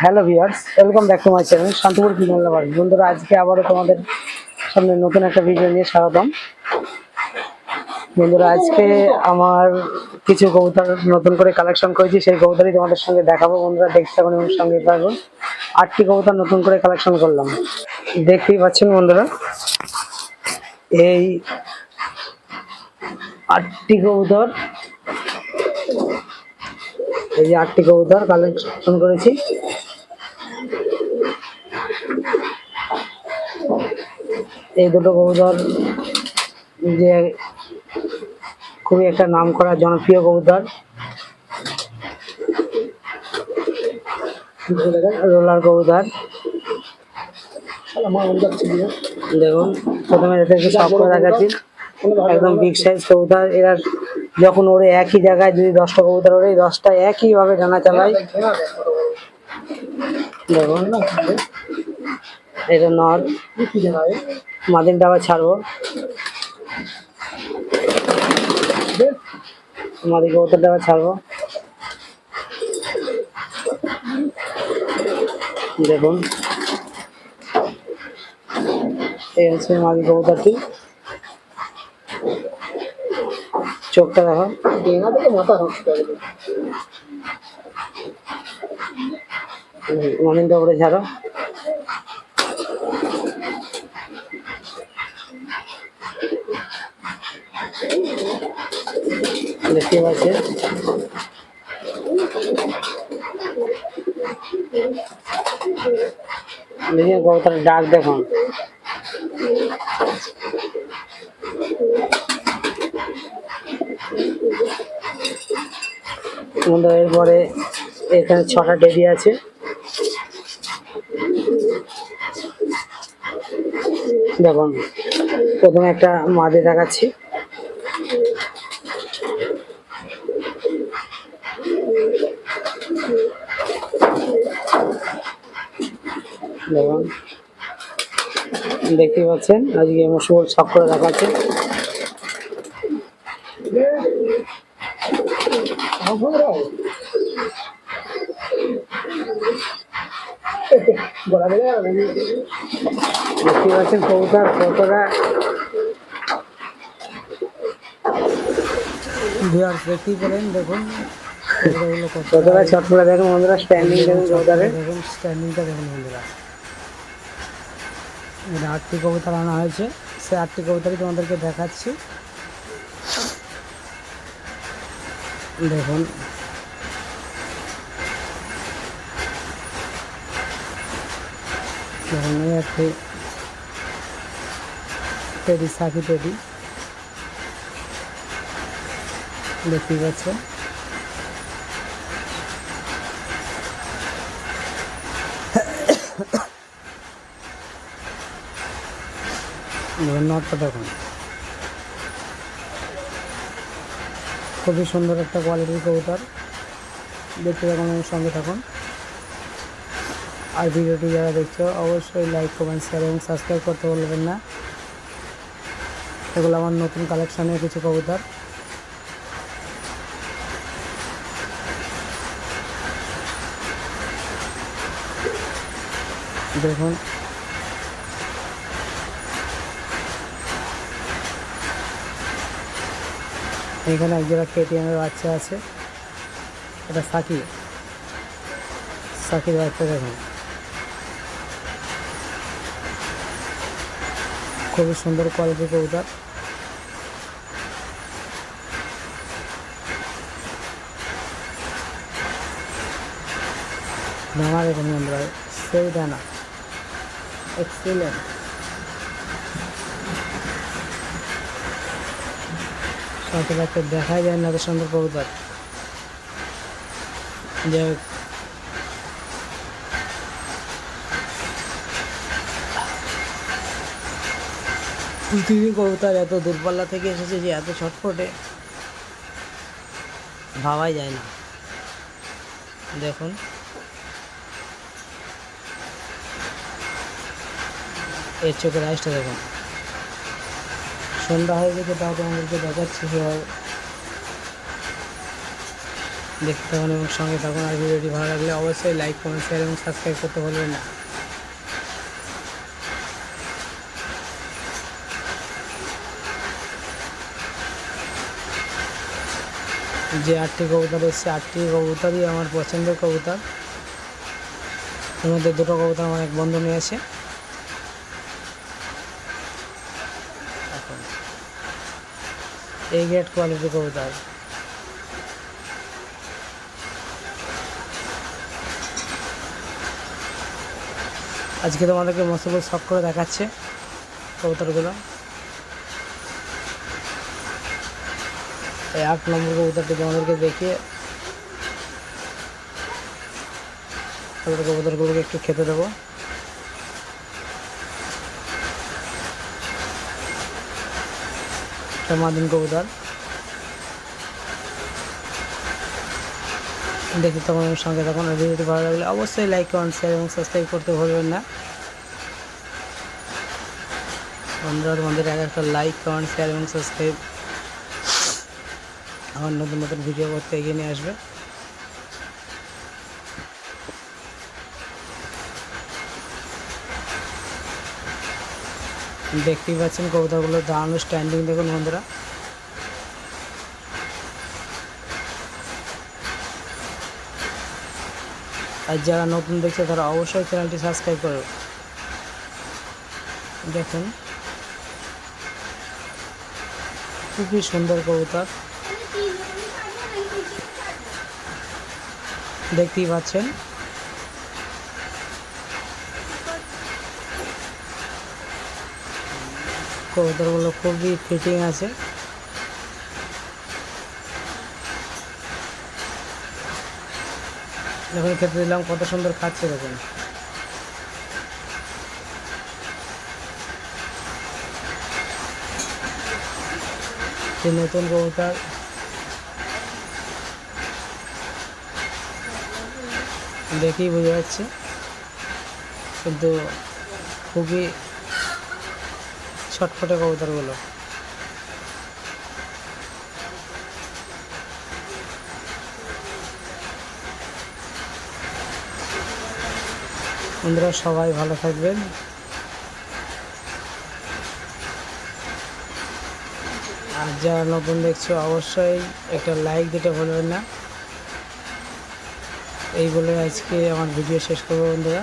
Hello viewers welcome back to my channel Shantipur lover বন্ধুরা, আজকে আবারও তোমাদের সামনে নতুন একটা ভিডিও নিয়ে স্বাগতম। বন্ধুরা, আজকে আমার কিছু কবুতর নতুন করে কালেকশন করেছি, সেই কবুতরই তোমাদের সঙ্গে দেখাবো। বন্ধুরা, দেখতে থাকুন এবং সঙ্গে থাকুন। আটটি কবুতর নতুন করে কালেকশন করলাম। দেখতেই পাচ্ছেন বন্ধুরা, এই আটটি কবুতর এই যে আটটি কবুতর কালেকশন করেছি। এই দুটো কবুতর, যে খুবই একটা নাম করা জনপ্রিয় কবুতর। রোলার কবুতর। দেখুন, প্রথমে একদম বিগ সাইজ কবুতর, এরা যখন ওরে একই জায়গায় যদি দশটা কবুতর ওরে দশটা একই ভাবে ডানা চালায়। দেখুন এটা নর। মাদিনটা আবার ছাড়বো। মাদি কবুতরটা আবার ছাড়বো। দেখুন। এই হচ্ছে মাদি কবুতরটি। চোখটা দেখো। ডেঙ্গা থেকে মাথা মাদিনটা উপরে ছাড়ো। দেখতে পাচ্ছে। দেখি কবুতরের ডাক দেখুন এরপরে এখানে ছটা টেডি আছে। দেখুন, প্রথমে একটা মাদে দেখাচ্ছি। দেখুন, দেখতে পাচ্ছেন? আজকে মশুবল ছক করে দেখাচ্ছে। গলা বেড়ে গেল দেখতে পাচ্ছেন কবুতর কতটা ভিউয়ার্স দেখতেই পেলেন দেখুন কতটা ছট করে দেখুন বন্ধুরা স্ট্যান্ডিং দেখুন কবুতরের দেখুন স্ট্যান্ডিংটা দেখুন বন্ধুরা আটটি কবুতর আনা হয়েছে সে আটটি কবুতরই তোমাদেরকে দেখাচ্ছি দেখুন। একটি টেডি সাকি টেডি। দেখতেই পাচ্ছেন? দেখুন নটটা দেখুন। খুবই সুন্দর একটা কোয়ালিটির কবুতর। দেখতে থাকুন সঙ্গে থাকুন। আর ভিডিওটি যারা দেখছ, অবশ্যই লাইক কমেন্ট শেয়ার এবং সাবস্ক্রাইব করতে বলবেন না। এগুলো আমার নতুন কালেকশনের কিছু কবুতর। দেখুন এখানে একজোড়া কেটিএমের বাচ্চা আছে। এটা সাকি সাকির বাচ্চা দেখুন। খুবই সুন্দর কোয়ালিটির কবুতর। ডানা দেখুন বন্ধুরা সেই ডানা এক্সিলেন্ট সচরাচর দেখাই যায় না এত সুন্দর কবুতর যাই হোক। কবুতর এত দূরপাল্লা থেকে এসেছে যে এত ছটফটে, ভাবাই যায় না। দেখুন। এর চোখের আইসটা দেখুন। সন্ধ্যা হয়ে গেছে, তাও তোমাদেরকে দেখাচ্ছি কীভাবে দেখতে থাকুন এবং সঙ্গে থাকুন, আর ভিডিওটি ভালো লাগলে অবশ্যই লাইক কমেন্ট শেয়ার এবং সাবস্ক্রাইব করতে ভুলবেন না। যে আটটি কবুতর এসছে, আটটি কবুতরই আমার পছন্দের কবুতর। এর মধ্যে দুটো কবুতর আমার এক বন্ধু নিয়ে আছে এই গ্রেড কোয়ালিটির কবুতর আজকে তোমাদেরকে মস্তবল শখ করে দেখাচ্ছে কবুতরগুলো। এই আট নম্বর কবুতরটি তোমাদেরকে দেখিয়ে কবুতরগুলোকে একটু খেতে দেবো। একটা মাদিন কবুতর। দেখি তখন সঙ্গে তখন ভিডিওটি ভালো লাগলে অবশ্যই লাইক কমেন্ট শেয়ার এবং সাবস্ক্রাইব করতে ভুলবেন না। বন্ধুরা, তোমাদের এক একটা লাইক কমেন্ট শেয়ার এবং সাবস্ক্রাইব আমার নতুন নতুন ভিডিও করতে এগিয়ে নিয়ে আসবে। দেখতেই পাচ্ছেন কবুতরগুলো দাঁড়ানো স্ট্যান্ডিং দেখুন বন্ধুরা। আর যারা নতুন দেখছে, তারা অবশ্যই চ্যানেলটি সাবস্ক্রাইব করো দেখুন। খুবই সুন্দর কবুতর। দেখতেই পাচ্ছেন। কবুতরগুলো খুবই ফিটিং আছে। যখন খেতে দিলাম, কত সুন্দর খাচ্ছে, দেখুন। নতুন কবুতর। দেখেই বোঝা যাচ্ছে, কিন্তু খুবই ছটফটে কবুতরগুলো। বন্ধুরা, সবাই ভালো থাকবেন। আর যারা নতুন দেখছ, অবশ্যই একটা লাইক দিতে ভুলবেন না। এই বলে আজকে আমার ভিডিও শেষ করব বন্ধুরা।